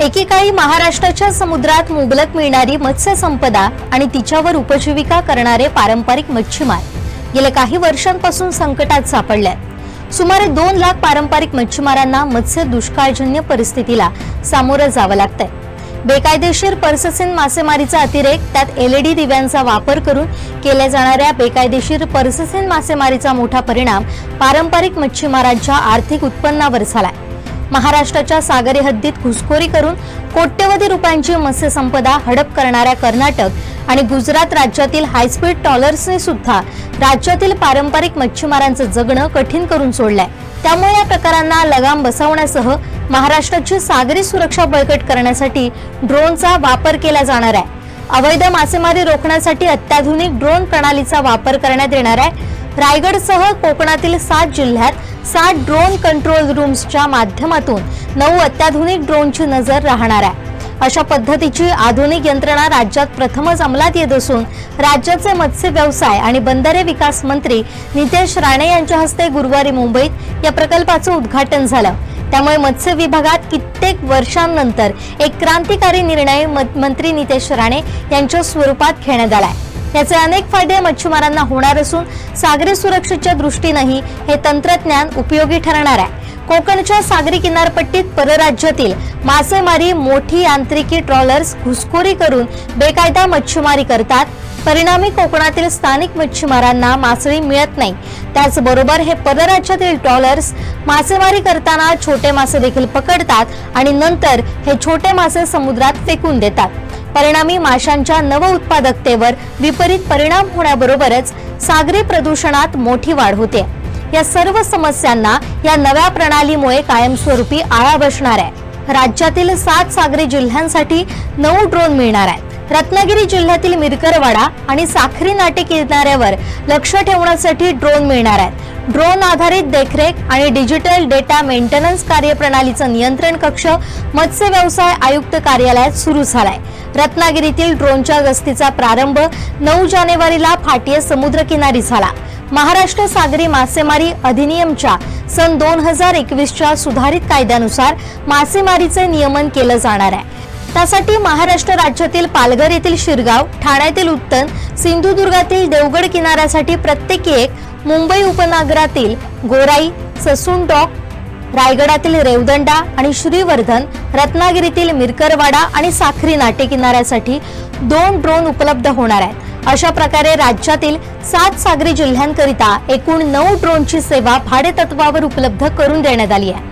एकेकाळी महाराष्ट्राच्या समुद्रात मुबलक मिळणारी मत्स्य संपदा आणि तिच्यावर उपजीविका करणारे पारंपरिक मच्छीमार. गेल्या काही वर्षांपासून संकटात सापडल्यात. सुमारे दोन लाख पारंपरिक मच्छीमारांना मत्स्य दुष्काळजन्य परिस्थितीला सामोरं जावं लागतंय. बेकायदेशीर पर्ससीन मासेमारीचा अतिरेक त्यात एलईडी दिव्यांचा वापर करून केल्या जाणाऱ्या बेकायदेशीर पर्ससीन मासेमारीचा मोठा परिणाम पारंपरिक मच्छीमारांच्या आर्थिक उत्पन्नावर झालाय. महाराष्ट्राच्या सागरी हद्दीत घुसखोरी करून कोट्यवधी रुपयांची मत्स्यसंपदा हडप करणाऱ्या कर्नाटक आणि गुजरात राज्यातील हायस्पीड टॉलर्सने सुद्धा राज्यातील पारंपरिक मच्छीमारांचं जगणं कठीण करून सोडलंय. त्यामुळे या प्रकारांना लगाम बसवण्यासह महाराष्ट्राची सागरी सुरक्षा बळकट करण्यासाठी ड्रोनचा वापर केला जाणार आहे. अवैध मासेमारी रोखण्यासाठी अत्याधुनिक ड्रोन प्रणालीचा वापर करण्यात येणार आहे. रायगडसह कोकणातील सात जिल्ह्यात सात ड्रोन कंट्रोल रूम्सच्या माध्यमातून नऊ अत्याधुनिक ड्रोनची नजर राहणार आहे. अशा पद्धतीची आधुनिक यंत्रणा राज्यात प्रथमच अंमलात येत असून राज्याचे मत्स्य व्यवसाय आणि बंदरे विकास मंत्री नितेश राणे यांच्या हस्ते गुरुवारी मुंबईत या प्रकल्पाचं उद्घाटन झालं. त्यामुळे मत्स्य विभागात कित्येक वर्षांनंतर एक क्रांतिकारी निर्णय मंत्री नितेश राणे यांच्या स्वरूपात घेण्यात आलाय. याचे अनेक फायदे मच्छीमारांना होणार असून सागरी सुरक्षेच्या दृष्टीनंही हे तंत्रज्ञान उपयोगी ठरणार आहे. कोकणच्या सागरी किनारपट्टीत परराज्यातील मासेमारी मोठी यांत्रिकी ट्रॉलर्स घुसखोरी करून बेकायदा मच्छीमारी करतात. परिणामी कोकणातील स्थानिक मच्छीमारांना मासळी मिळत नाही. त्याचबरोबर हे परराज्यातील ट्रॉलर्स मासेमारी करताना छोटे मासे देखील पकडतात आणि नंतर हे छोटे मासे समुद्रात फेकून देतात. परिणामी माशांच्या नव उत्पादकतेवर विपरीत परिणाम होण्याबरोबरच सागरी प्रदूषणात मोठी वाढ होते. या सर्व समस्यांना या नव्या प्रणालीमुळे कायमस्वरूपी आळा बसणार आहे. राज्यातील सात सागरी जिल्ह्यांसाठी नऊ ड्रोन मिळणार आहेत. रत्नागिरी जिल्ह्यातील मिरकरवाडा आणि साखरी नाटे किनाऱ्यावर लक्ष ठेवण्यासाठी ड्रोन मिळणार आहेत. ड्रोन आधारित देखरेख आणि डिजिटल डेटा मेंटेनन्स कार्यप्रणालीचं नियंत्रण कक्ष मत्स्य व्यवसाय आयुक्त कार्यालयात सुरू झालाय. रत्नागिरीतील ड्रोनच्या गस्तीचा प्रारंभ नऊ जानेवारीला फाटीय समुद्रकिनारी झाला. महाराष्ट्र सागरी मासेमारी अधिनियमच्या सन दोन हजार एकवीसच्या सुधारित कायद्यानुसार मासेमारीचे नियमन केलं जाणार आहे. त्यासाठी महाराष्ट्र राज्यातील पालघर येथील शिरगाव ठाण्यातील उत्तन सिंधुदुर्गातील देवगड किनाऱ्यासाठी प्रत्येकी एक मुंबई उपनगरातील गोराई ससून डॉक रायगडातील रेवदंडा आणि श्रीवर्धन रत्नागिरीतील मिरकरवाडा आणि साखरी नाटे किनाऱ्यासाठी दोन ड्रोन उपलब्ध होणार आहेत. अशा प्रकारे राज्यातील सात सागरी जिल्ह्यांकरिता एकूण नऊ ड्रोनची सेवा भाडेतत्वावर उपलब्ध करून देण्यात आली आहे.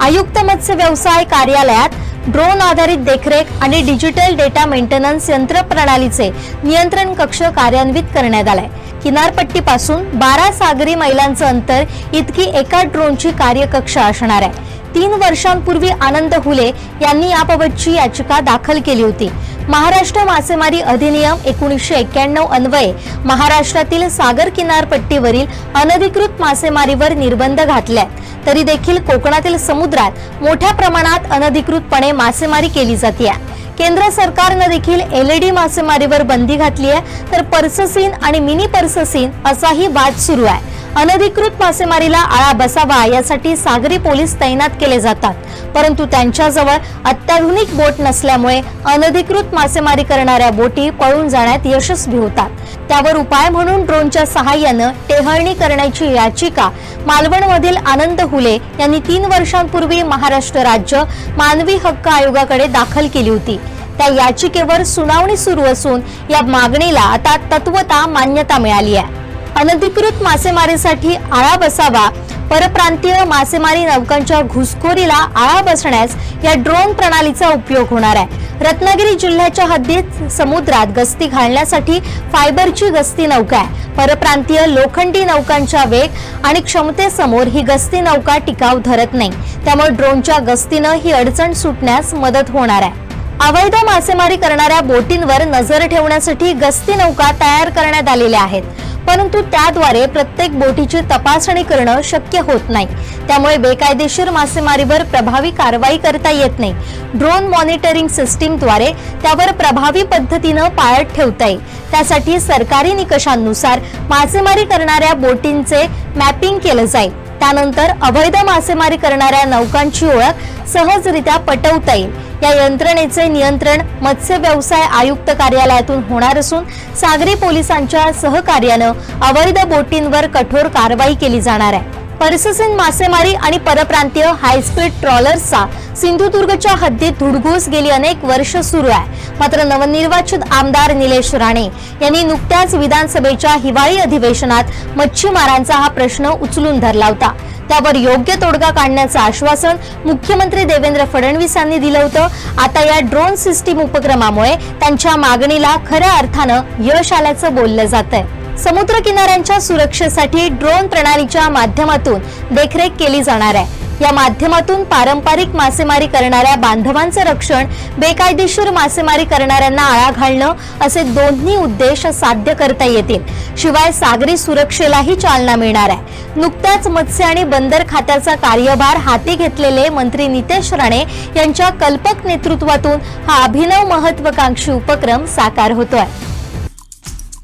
आयुक्त मत्स्य व्यवसाय कार्यालयात ड्रोन आधारित देखरेख आणि डिजिटल डेटा मेंटेनन्स यंत्र प्रणालीचे नियंत्रण कक्ष कार्यान्वित करण्यात आलाय. किनारपट्टीपासून बारा सागरी मैलांचं अंतर इतकी एका ड्रोनची कार्यकक्षा असणार आहे. तीन वर्षांपूर्वी आनंद हुले यांनी याबाबतची याचिका दाखल केली होती. महाराष्ट्र मासेमारी अधिनियम एकोणीसशे एक्क्याण्णव अन्वये महाराष्ट्रातील सागर किनारपट्टीवरील अनधिकृत मासेमारीवर निर्बंध घातले तरी देखील कोकणातील समुद्रात मोठ्या प्रमाणात अनधिकृतपणे मासेमारी केली जाते केंद्र सरकारनं देखील एलईडी मासेमारीवर बंदी घातली आहे. तर पर्ससीन आणि मिनी पर्ससीन असाही वाद सुरू आहे. अनधिकृत मासेमारीला आळा बसावा यासाठी सागरी पोलीस तैनात केले जातात. परंतु त्यांच्याजवळ अत्याधुनिक बोट नसल्यामुळे अनधिकृत मासेमारी करणाऱ्या बोटी पळून जाण्यात यशस्वी होतात. त्यावर उपाय म्हणून ड्रोनच्या सहाय्यानं टेहळणी करण्याची याचिका मालवणमधील आनंद हुले यांनी तीन वर्षांपूर्वी महाराष्ट्र राज्य मानवी हक्क आयोगाकडे दाखल केली होती. त्या याचिकेवर सुनावणी सुरू असून या मागणीला आता तत्वता मान्यता मिळाली आहे. अनधिकृत मासेमारीसाठी आळा बसावा. परप्रांतीय मासेमारी नौकांच्या घुसखोरीला आळा बसण्यास या ड्रोन प्रणालीचा उपयोग होणार आहे. रत्नागिरी जिल्ह्याच्या हद्दीत समुद्रात गस्ती घालण्यासाठी फायबरची गस्ती नौका आहे. परप्रांतीय लोखंडी नौकांच्या वेग आणि क्षमतेसमोर ही गस्ती नौका टिकाव धरत नाही. त्यामुळे ड्रोनच्या गस्तीनं ही अडचण सुटण्यास मदत होणार आहे. अवैध मासेमारी करणाऱ्या बोटींवर नजर ठेवण्यासाठी गस्ती नौका तयार करण्यात आलेल्या आहेत. परंतु त्याद्वारे प्रत्येक बोटीची तपासणी करणं शक्य होत नाही. त्यामुळे बेकायदेशीर मासेमारीवर प्रभावी कारवाई करता येत नाही. ड्रोन मॉनिटरिंग सिस्टीमद्वारे त्यावर प्रभावी पद्धतीनं पाळत ठेवता येईल. त्यासाठी सरकारी निकषांनुसार मासेमारी करणाऱ्या बोटींचे मॅपिंग केलं जाईल. त्यानंतर अवैध मासेमारी करणाऱ्या नौकांची ओळख सहजरित्या पटवता येईल. या यंत्रणेचे नियंत्रण मत्स्य व्यवसाय आयुक्त कार्यालयातून होणार असून सागरी पोलिसांच्या सहकार्यानं अवैध बोटींवर कठोर कारवाई केली जाणार आहे. परिससीन मासेमारी आणि परप्रांतीय हायस्पीड ट्रॉलर्सचा सिंधुदुर्गच्या हद्दीत धुडघूस गेली अनेक वर्ष सुरू आहे. मात्र नवनिर्वाचित आमदार निलेश राणे यांनी नुकत्याच विधानसभेच्या हिवाळी अधिवेशनात मच्छीमारांचा हा प्रश्न उचलून धरला होता. त्यावर योग्य तोडगा काढण्याचं आश्वासन मुख्यमंत्री देवेंद्र फडणवीस यांनी दिलं होतं. आता या ड्रोन सिस्टीम उपक्रमामुळे त्यांच्या मागणीला खऱ्या अर्थानं यश आल्याचं बोललं जात आहे समुद्र किनाऱ्यांच्या सुरक्षेसाठी ड्रोन प्रणालीच्या माध्यमातून देखरेख केली जाणार आहे. या माध्यमातून पारंपरिक मासेमारी करणाऱ्या बांधवांचं रक्षण बेकायदेशीर मासेमारी करणाऱ्यांना आळा घालणं असे दोन्ही उद्देश साध्य करता येतील. शिवाय सागरी सुरक्षेलाही चालना मिळणार आहे. नुकत्याच मत्स्य आणि बंदर खात्याचा कार्यभार हाती घेतलेले मंत्री नितेश राणे यांच्या कल्पक नेतृत्वातून हा अभिनव महत्वाकांक्षी उपक्रम साकार होतोय.